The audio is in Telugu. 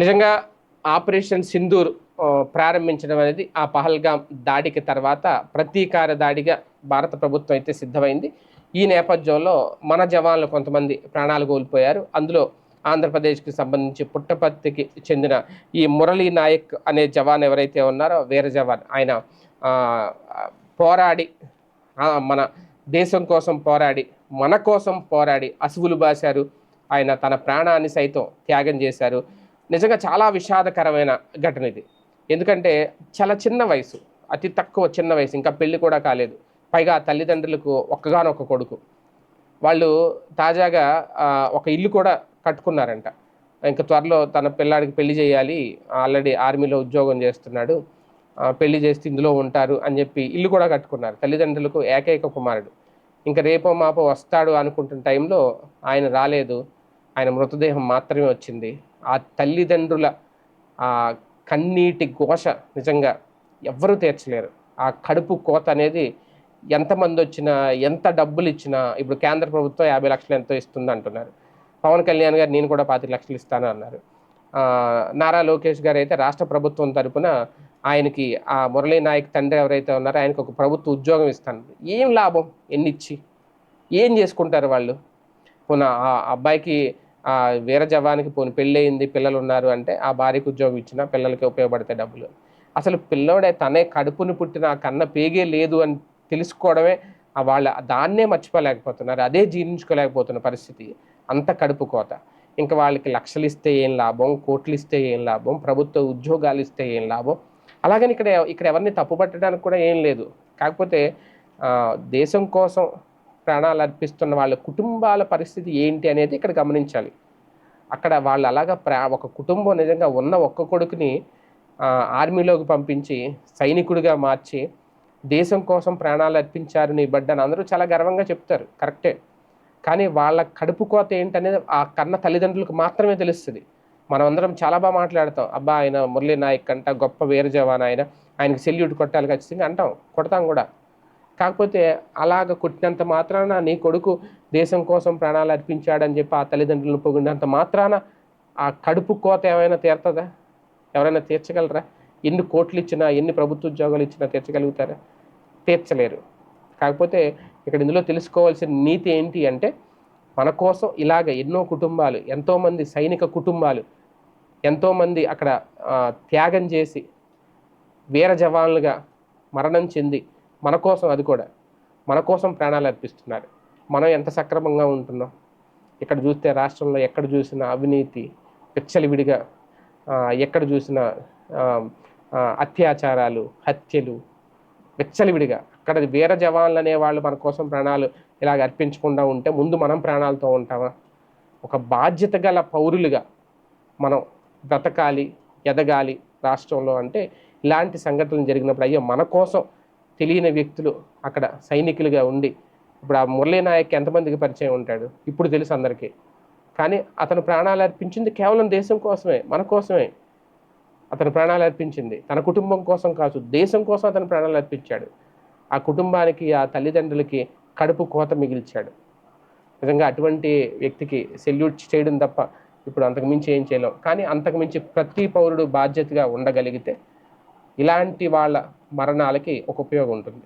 నిజంగా ఆపరేషన్ సింధూర్ ప్రారంభించడం అనేది ఆ పహల్గాం దాడికి తర్వాత ప్రతీకార దాడిగా భారత ప్రభుత్వం అయితే సిద్ధమైంది. ఈ నేపథ్యంలో మన జవాన్లు కొంతమంది ప్రాణాలు కోల్పోయారు. అందులో ఆంధ్రప్రదేశ్కి సంబంధించి పుట్టపర్తికి చెందిన ఈ మురళీ నాయక్ అనే జవాన్ ఎవరైతే ఉన్నారో వీర జవాన్ ఆయన పోరాడి మన దేశం కోసం పోరాడి మన కోసం పోరాడి అసువులు బాశారు. ఆయన తన ప్రాణాన్ని సైతం త్యాగం చేశారు. నిజంగా చాలా విషాదకరమైన ఘటన ఇది. ఎందుకంటే చాలా చిన్న వయసు అతి తక్కువ చిన్న వయసు ఇంకా పెళ్ళి కూడా కాలేదు. పైగా తల్లిదండ్రులకు ఒక్కగానొక్క కొడుకు. వాళ్ళు తాజాగా ఒక ఇల్లు కూడా కట్టుకున్నారంట. ఇంకా త్వరలో తన పిల్లాడికి పెళ్ళి చేయాలి. ఆల్రెడీ ఆర్మీలో ఉద్యోగం చేస్తున్నాడు. పెళ్ళి చేస్తే ఇందులో ఉంటారు అని చెప్పి ఇల్లు కూడా కట్టుకున్నారు. తల్లిదండ్రులకు ఏకైక కుమారుడు. ఇంకా రేపో మాపో వస్తాడు అనుకుంటున్న టైంలో ఆయన రాలేదు. ఆయన మృతదేహం మాత్రమే వచ్చింది. ఆ తల్లిదండ్రుల ఆ కన్నీటి ఘోష నిజంగా ఎవ్వరూ తీర్చలేరు. ఆ కడుపు కోత అనేది ఎంతమంది వచ్చినా ఎంత డబ్బులు ఇచ్చినా ఇప్పుడు కేంద్ర ప్రభుత్వం యాభై లక్షలు ఎంతో ఇస్తుంది అంటున్నారు. పవన్ కళ్యాణ్ గారు నేను కూడా పాతి లక్షలు ఇస్తాను అన్నారు. నారా లోకేష్ గారు అయితే రాష్ట్ర ప్రభుత్వం తరపున ఆయనకి ఆ మురళీ నాయక్ తండ్రి ఎవరైతే ఉన్నారో ఆయనకు ఒక ప్రభుత్వ ఉద్యోగం ఇస్తాను. ఏం లాభం? ఎన్నిచ్చి? ఏం చేసుకుంటారు వాళ్ళు? పునః ఆ అబ్బాయికి వీర జవానికి పోని పెళ్ళయింది పిల్లలు ఉన్నారు అంటే ఆ భార్యకు ఉద్యోగం ఇచ్చినా పిల్లలకి ఉపయోగపడతాయి డబ్బులు. అసలు పిల్లోడే తనే కడుపుని పుట్టిన కన్న పేగే లేదు అని తెలుసుకోవడమే ఆ వాళ్ళ దాన్నే మర్చిపోలేకపోతున్నారు అదే జీర్ణించుకోలేకపోతున్న పరిస్థితి. అంత కడుపు కోత. ఇంకా వాళ్ళకి లక్షలు ఇస్తే ఏం లాభం కోట్లు ఇస్తే ఏం లాభం ప్రభుత్వ ఉద్యోగాలు ఇస్తే ఏం లాభం? అలాగని ఇక్కడ ఇక్కడ ఎవరిని తప్పుపట్టడానికి కూడా ఏం లేదు. కాకపోతే దేశం కోసం ప్రాణాలు అర్పిస్తున్న వాళ్ళ కుటుంబాల పరిస్థితి ఏంటి అనేది ఇక్కడ గమనించాలి. అక్కడ వాళ్ళు అలాగా ప్రా ఒక కుటుంబం నిజంగా ఉన్న ఒక్క కొడుకుని ఆర్మీలోకి పంపించి సైనికుడిగా మార్చి దేశం కోసం ప్రాణాలు అర్పించారు నీ బిడ్డని అందరూ చాలా గర్వంగా చెప్తారు. కరెక్టే. కానీ వాళ్ళ కడుపు కోత ఏంటనేది ఆ కన్న తల్లిదండ్రులకు మాత్రమే తెలుస్తుంది. మనం అందరం చాలా బాగా మాట్లాడతాం. అబ్బా ఆయన మురళీ నాయక్ అంట గొప్ప వీర జవాన్ ఆయన ఆయనకి సెల్యూట్ కొట్టాలి ఖచ్చితంగా అంటాం కొడతాం కూడా. కాకపోతే అలాగ కొట్టినంత మాత్రాన నీ కొడుకు దేశం కోసం ప్రాణాలు అర్పించాడని చెప్పి ఆ తల్లిదండ్రులను పొగిడినంత మాత్రాన ఆ కడుపు కోత ఏమైనా తీరుతుందా? ఎవరైనా తీర్చగలరా? ఎన్ని కోట్లు ఇచ్చినా ఎన్ని ప్రభుత్వ ఉద్యోగాలు ఇచ్చినా తీర్చగలుగుతారా? తీర్చలేరు. కాకపోతే ఇక్కడ ఇందులో తెలుసుకోవాల్సిన నీతి ఏంటి అంటే మన కోసం ఇలాగ ఎన్నో కుటుంబాలు ఎంతోమంది సైనిక కుటుంబాలు ఎంతోమంది అక్కడ త్యాగం చేసి వీర జవాన్లుగా మరణం చెంది మన కోసం అది కూడా. మన కోసం ప్రాణాలు అర్పిస్తున్నారు. మనం ఎంత సక్రమంగా ఉంటున్నాం? ఇక్కడ చూస్తే రాష్ట్రంలో ఎక్కడ చూసినా అవినీతి విచ్చలవిడిగా ఎక్కడ చూసినా అత్యాచారాలు హత్యలు విచ్చలవిడిగా. అక్కడ వీర జవాన్లు అనే వాళ్ళు మన కోసం ప్రాణాలు ఇలాగ అర్పించకుండా ఉంటే ముందు మనం ప్రాణాలతో ఉంటామా? ఒక బాధ్యత గల పౌరులుగా మనం బ్రతకాలి ఎదగాలి రాష్ట్రంలో అంటే ఇలాంటి సంఘటనలు జరిగినప్పుడు అయ్యో మన కోసం తెలియని వ్యక్తులు అక్కడ సైనికులుగా ఉండి ఇప్పుడు ఆ మురళీ నాయక్ ఎంతమందికి పరిచయం ఉంటాడు? ఇప్పుడు తెలుసు అందరికీ. కానీ అతను ప్రాణాలు అర్పించింది కేవలం దేశం కోసమే మన కోసమే. అతను ప్రాణాలు అర్పించింది తన కుటుంబం కోసం కాదు దేశం కోసం అతను ప్రాణాలు అర్పించాడు. ఆ కుటుంబానికి ఆ తల్లిదండ్రులకి కడుపు కోత మిగిల్చాడు. నిజంగా అటువంటి వ్యక్తికి సెల్యూట్ చేయడం తప్ప ఇప్పుడు అంతకుమించి ఏం చేయలేం. కానీ అంతకుమించి ప్రతి పౌరుడు బాధ్యతగా ఉండగలిగితే ఇలాంటి వాళ్ళ మరణాలకి ఒక ఉపయోగం ఉంటుంది.